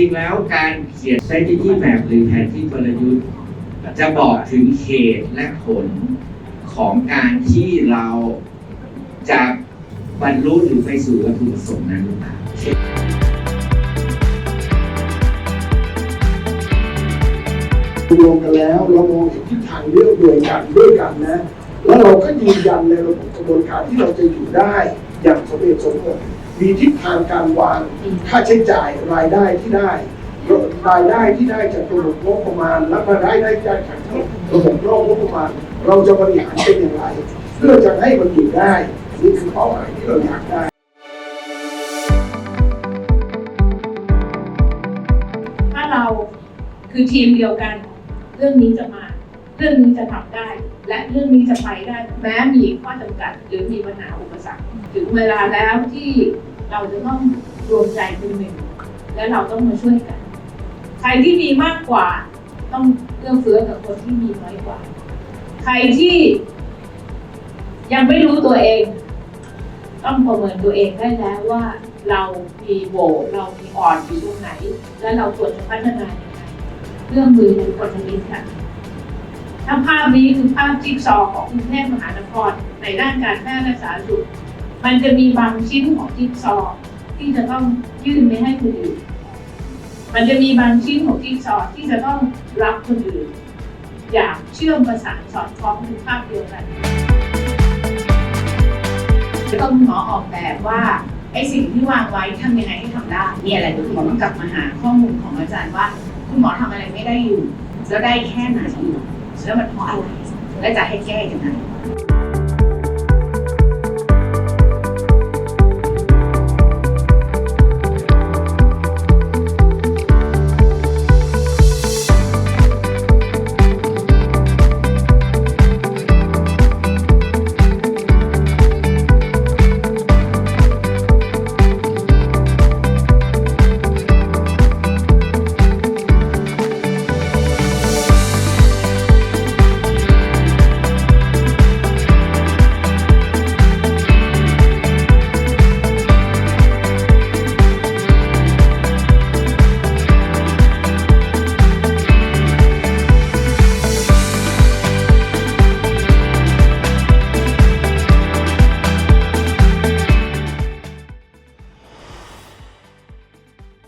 ริงๆแล้วการเขียน strategy map หรือแผนที่กลยุทธ์ จะบอกถึงเหตุและผลของการที่เราจะบรรลุหรือไปสู่วัตถุประสงค์นั้นหรือเปล่าเช่นรวมกันแล้วเรามองเห็นทิศทางเรื่องเดียกันด้วยกันนะ แล้วเราก็ยืนยันในระบบกระบวนการที่เราจะอยู่ได้อย่างสมเหตุสมผล มีทิศทางการวางค่าใช้จ่ายรายได้ที่ได้รายได้ที่ได้จากระบบงบประมาณ และรายได้จากระบบนอกงบประมาณ เราจะบริหารเป็นอย่างไร เพื่อจะให้มันอยู่ได้นี่คือเป้าหมายที่เราอยากได้ถ้าเราคือทีมเดียวกัน เรื่องนี้จะมา เรื่องนี้จะทำได้ และเรื่องนี้จะไปได้แม้มีข้อจำกัด หรือมีปัญหาอุปสรรคถึงเวลาแล้วที่เราจะต้องรวมใจเป็นหนึ่งและเราต้องมาช่วยกัน ใครที่มีมากกว่าต้องเอื้อเฟื้อกับคนที่มีน้อยกว่า ใครที่ยังไม่รู้ตัวเอง ต้องประเมินตัวเองได้แล้วว่าเรามีโหวเรามีอ่อนอยู่ตรงไหน และเราควรจะพัฒนาอย่างไรเรื่องมือเป็นคนละนิดค่ะ ถ้าภาพนี้คือภาพจิ๊กซอว์ของกรุงเทพมหานครในด้านการแพทย์และสาธารณสุข มันจะมีบางชิ้นของจิ๊กซอว์ที่จะต้องยื่นไปให้คนอื่น มันจะมีบางชิ้นของจิ๊กซอว์ที่จะต้องรับคนอื่น อย่างเชื่อมประสานสอดคล้องเป็นภาพเดียวกันต้องหมอออกแบบว่าไอ้สิ่งที่วางไว้ทำยังไงให้ทำได้มีอะไรเดี๋ยวคุณหมอต้องกลับมาหาข้อมูลของอาจารย์ว่า คุณหมอทำอะไรไม่ได้อยู่ แล้วได้แค่ไหน แล้วมันเพราะอะไรและจะให้แก้ยังไง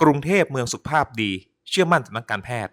กรุงเทพเมืองสุขภาพดี เชื่อมั่นสำนักการแพทย์